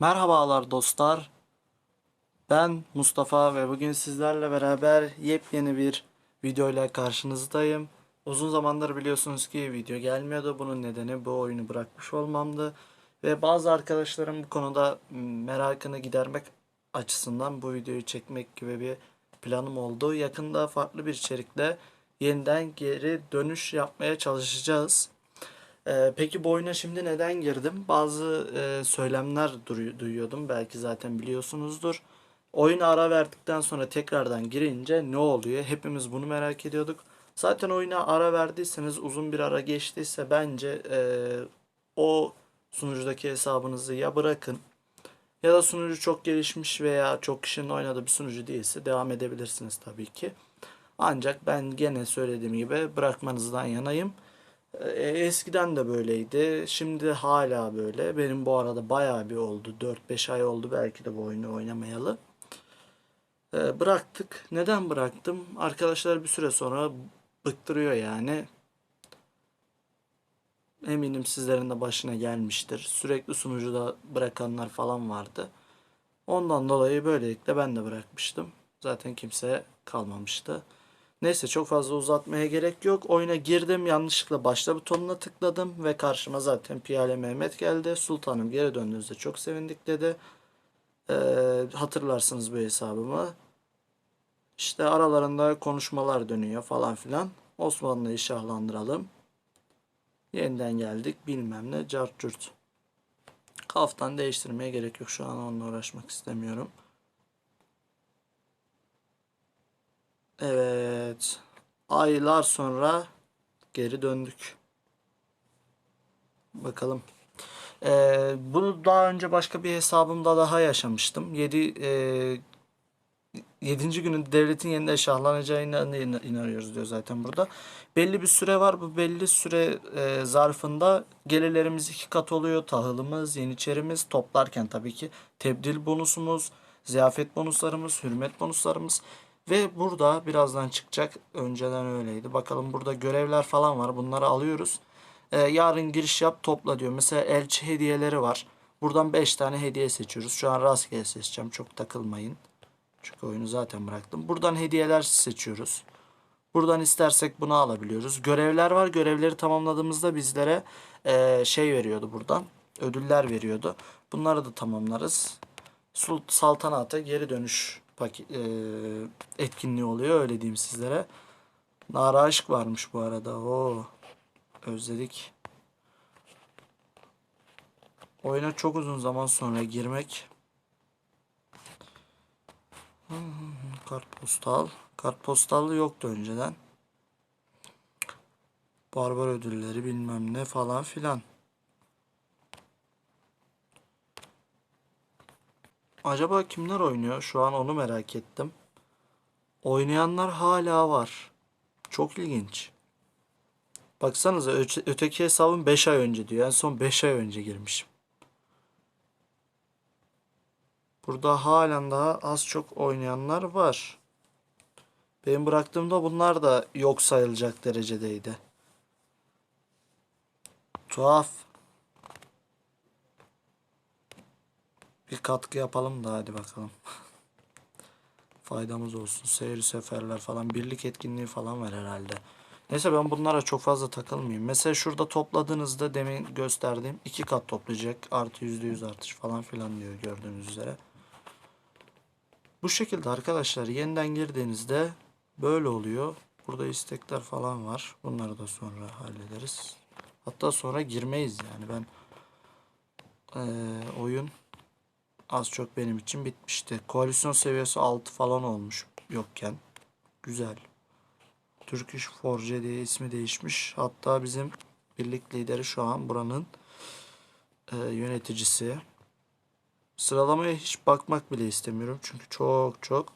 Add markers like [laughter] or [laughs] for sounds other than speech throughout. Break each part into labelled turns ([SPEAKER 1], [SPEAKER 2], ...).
[SPEAKER 1] Merhabalar dostlar. Ben Mustafa ve bugün sizlerle beraber yepyeni bir videoyla karşınızdayım. Uzun zamandır biliyorsunuz ki video gelmiyordu. Bunun nedeni bu oyunu bırakmış olmamdı. Ve bazı arkadaşlarım bu konuda merakını gidermek açısından bu videoyu çekmek gibi bir planım oldu. Yakında farklı bir içerikle yeniden geri dönüş yapmaya çalışacağız. Ee, peki bu oyuna şimdi neden girdim? Bazı e, söylemler duyu- duyuyordum. Belki zaten biliyorsunuzdur. Oyuna ara verdikten sonra tekrardan girince ne oluyor? Hepimiz bunu merak ediyorduk. Zaten oyuna ara verdiyseniz uzun bir ara geçtiyse bence e, o sunucudaki hesabınızı ya bırakın ya da sunucu çok gelişmiş veya çok kişinin oynadığı bir sunucu değilse devam edebilirsiniz tabii ki. Ancak ben gene söylediğim gibi bırakmanızdan yanayım. E, Eskiden de böyleydi. Şimdi hala böyle. Benim bu arada bayağı bir oldu. 4-5 ay oldu belki de bu oyunu oynamayalı. E, Bıraktık. Neden bıraktım? Arkadaşlar bir süre sonra bıktırıyor yani. Eminim sizlerin de başına gelmiştir. Sürekli sunucuda bırakanlar falan vardı. Ondan dolayı böylelikle ben de bırakmıştım. Zaten kimse kalmamıştı. Neyse çok fazla uzatmaya gerek yok. Oyuna girdim yanlışlıkla başla butonuna tıkladım ve karşıma zaten Piyale Mehmet geldi. Sultanım geri döndüğünüzde çok sevindik dedi. Ee, hatırlarsınız bu hesabımı. İşte aralarında konuşmalar dönüyor falan filan. Osmanlı'yı şahlandıralım. Yeniden geldik bilmem ne cart curt. Kaftan değiştirmeye gerek yok. Şu an onunla uğraşmak istemiyorum. Evet. Aylar sonra geri döndük. Bakalım. Ee, bunu daha önce başka bir hesabımda daha yaşamıştım. 7 e, 7. günün devletin yeniden şahlanacağına inan- inanıyoruz diyor zaten burada. Belli bir süre var. Bu belli süre e, zarfında gelirlerimiz iki kat oluyor. Tahılımız, yeniçerimiz toplarken tabii ki tebdil bonusumuz, ziyafet bonuslarımız, hürmet bonuslarımız ve burada birazdan çıkacak. Önceden öyleydi. Bakalım burada görevler falan var. Bunları alıyoruz. Ee, yarın giriş yap topla diyor. Mesela elçi hediyeleri var. Buradan 5 tane hediye seçiyoruz. Şu an rastgele seçeceğim. Çok takılmayın. Çünkü oyunu zaten bıraktım. Buradan hediyeler seçiyoruz. Buradan istersek bunu alabiliyoruz. Görevler var. Görevleri tamamladığımızda bizlere eee, şey veriyordu buradan. Ödüller veriyordu. Bunları da tamamlarız. Sul- Saltanat'a geri dönüş paket, etkinliği oluyor. Öyle diyeyim sizlere. Nara Aşk varmış bu arada. Oo, özledik. Oyuna çok uzun zaman sonra girmek. Kartpostal. Kartpostal yoktu önceden. Barbar ödülleri bilmem ne falan filan. Acaba kimler oynuyor? Şu an onu merak ettim. Oynayanlar hala var. Çok ilginç. Baksanıza öte- öteki hesabım 5 ay önce diyor. En son 5 ay önce girmişim. Burada halen daha az çok oynayanlar var. Benim bıraktığımda bunlar da yok sayılacak derecedeydi. Tuhaf. Bir katkı yapalım da hadi bakalım. [laughs] Faydamız olsun. Seyir seferler falan. Birlik etkinliği falan var herhalde. Neyse ben bunlara çok fazla takılmayayım. Mesela şurada topladığınızda demin gösterdiğim iki kat toplayacak. Artı yüzde yüz artış falan filan diyor gördüğünüz üzere. Bu şekilde arkadaşlar yeniden girdiğinizde böyle oluyor. Burada istekler falan var. Bunları da sonra hallederiz. Hatta sonra girmeyiz yani ben eee, oyun az çok benim için bitmişti. Koalisyon seviyesi 6 falan olmuş yokken. Güzel. Turkish Forge diye ismi değişmiş. Hatta bizim birlik lideri şu an buranın eee, yöneticisi. Sıralamaya hiç bakmak bile istemiyorum. Çünkü çok çok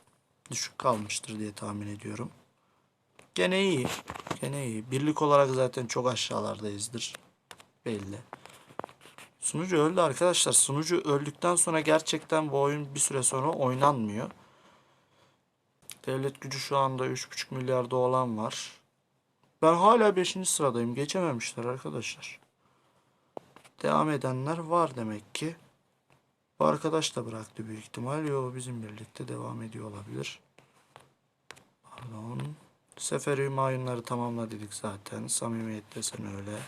[SPEAKER 1] düşük kalmıştır diye tahmin ediyorum. Gene iyi. Gene iyi. Birlik olarak zaten çok aşağılardayızdır. Belli. Sunucu öldü arkadaşlar. Sunucu öldükten sonra gerçekten bu oyun bir süre sonra oynanmıyor. Devlet gücü şu anda 3,5 milyarda olan var. Ben hala 5. sıradayım. Geçememişler arkadaşlar. Devam edenler var demek ki. Bu arkadaş da bıraktı büyük ihtimal. Yo bizim birlikte devam ediyor olabilir. Pardon. Seferi Hümayunları tamamla dedik zaten. Samimiyet desen öyle.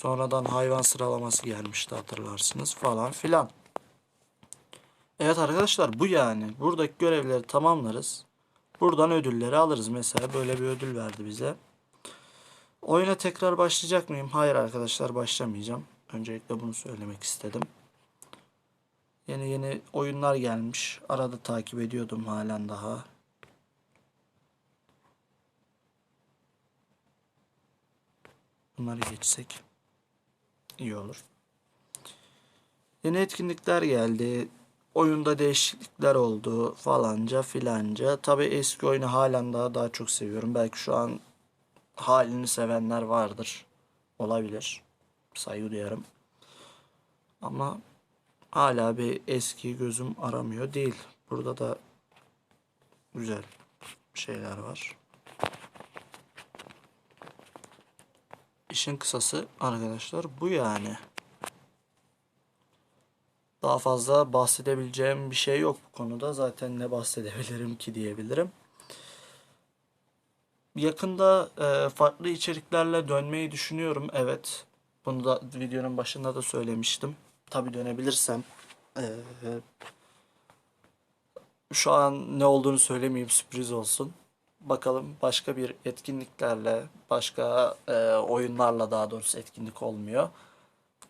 [SPEAKER 1] Sonradan hayvan sıralaması gelmişti hatırlarsınız falan filan. Evet arkadaşlar bu yani. Buradaki görevleri tamamlarız. Buradan ödülleri alırız. Mesela böyle bir ödül verdi bize. Oyuna tekrar başlayacak mıyım? Hayır arkadaşlar başlamayacağım. Öncelikle bunu söylemek istedim. Yeni yeni oyunlar gelmiş. Arada takip ediyordum halen daha. Bunları geçsek iyi olur. Yeni etkinlikler geldi. Oyunda değişiklikler oldu falanca filanca. Tabi eski oyunu halen daha daha çok seviyorum. Belki şu an halini sevenler vardır. Olabilir. Saygı duyarım. Ama hala bir eski gözüm aramıyor değil. Burada da güzel şeyler var. İşin kısası arkadaşlar bu yani. Daha fazla bahsedebileceğim bir şey yok bu konuda. Zaten ne bahsedebilirim ki diyebilirim. Yakında e, farklı içeriklerle dönmeyi düşünüyorum. Evet. Bunu da videonun başında da söylemiştim. Tabi dönebilirsem. e, şu an ne olduğunu söylemeyeyim sürpriz olsun. Bakalım başka bir etkinliklerle, başka e, oyunlarla daha doğrusu etkinlik olmuyor.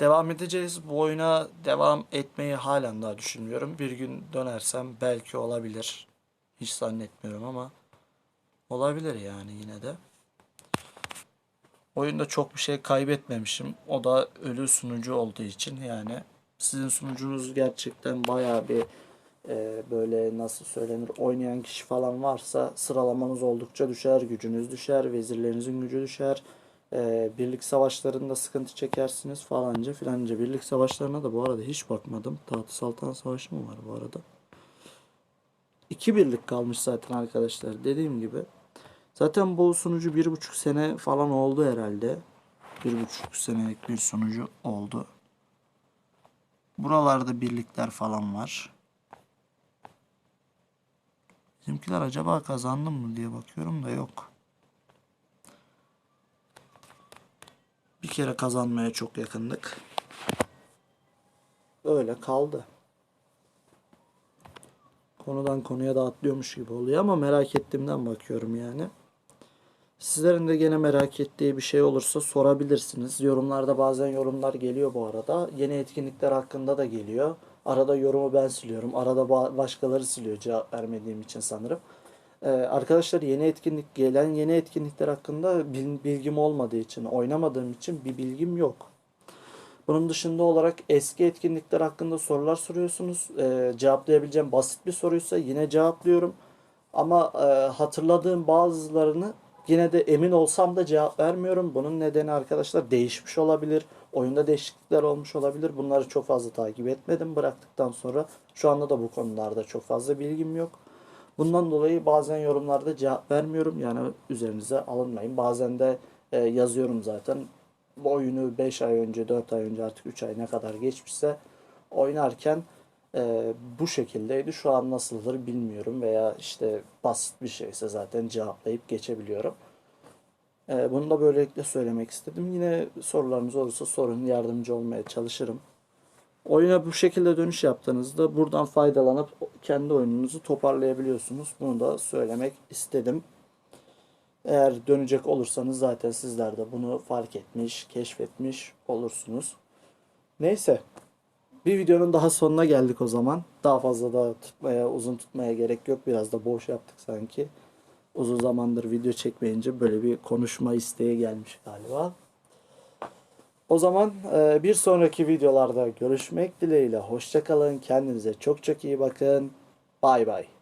[SPEAKER 1] Devam edeceğiz. Bu oyuna devam etmeyi halen daha düşünmüyorum. Bir gün dönersem belki olabilir. Hiç zannetmiyorum ama olabilir yani yine de. Oyunda çok bir şey kaybetmemişim. O da ölü sunucu olduğu için yani sizin sunucunuz gerçekten bayağı bir e, böyle nasıl söylenir oynayan kişi falan varsa sıralamanız oldukça düşer, gücünüz düşer, vezirlerinizin gücü düşer. E, birlik savaşlarında sıkıntı çekersiniz falanca filanca. Birlik savaşlarına da bu arada hiç bakmadım. Tahtı Saltanat Savaşı mı var bu arada? İki birlik kalmış zaten arkadaşlar dediğim gibi. Zaten bu sunucu bir buçuk sene falan oldu herhalde. Bir buçuk senelik bir sunucu oldu. Buralarda birlikler falan var. Bizimkiler acaba kazandı mı diye bakıyorum da yok. Bir kere kazanmaya çok yakındık. Öyle kaldı. Konudan konuya da atlıyormuş gibi oluyor ama merak ettiğimden bakıyorum yani. Sizlerin de gene merak ettiği bir şey olursa sorabilirsiniz. Yorumlarda bazen yorumlar geliyor bu arada. Yeni etkinlikler hakkında da geliyor. Arada yorumu ben siliyorum. Arada ba- başkaları siliyor cevap vermediğim için sanırım. Ee, arkadaşlar yeni etkinlik gelen yeni etkinlikler hakkında bil- bilgim olmadığı için, oynamadığım için bir bilgim yok. Bunun dışında olarak eski etkinlikler hakkında sorular soruyorsunuz. Ee, cevaplayabileceğim basit bir soruysa yine cevaplıyorum. Ama e, hatırladığım bazılarını yine de emin olsam da cevap vermiyorum. Bunun nedeni arkadaşlar değişmiş olabilir. Oyunda değişiklikler olmuş olabilir. Bunları çok fazla takip etmedim bıraktıktan sonra. Şu anda da bu konularda çok fazla bilgim yok. Bundan dolayı bazen yorumlarda cevap vermiyorum. Yani üzerinize alınmayın. Bazen de e, yazıyorum zaten. Bu oyunu 5 ay önce, 4 ay önce artık 3 ay ne kadar geçmişse oynarken e, bu şekildeydi. Şu an nasıldır bilmiyorum veya işte basit bir şeyse zaten cevaplayıp geçebiliyorum. E, bunu da böylelikle söylemek istedim. Yine sorularınız olursa sorun, yardımcı olmaya çalışırım. Oyuna bu şekilde dönüş yaptığınızda buradan faydalanıp kendi oyununuzu toparlayabiliyorsunuz. Bunu da söylemek istedim. Eğer dönecek olursanız zaten sizler de bunu fark etmiş, keşfetmiş olursunuz. Neyse. Bir videonun daha sonuna geldik o zaman. Daha fazla da tutmaya, uzun tutmaya gerek yok. Biraz da boş yaptık sanki. Uzun zamandır video çekmeyince böyle bir konuşma isteği gelmiş galiba. O zaman e, bir sonraki videolarda görüşmek dileğiyle. Hoşçakalın. Kendinize çok çok iyi bakın. Bay bay.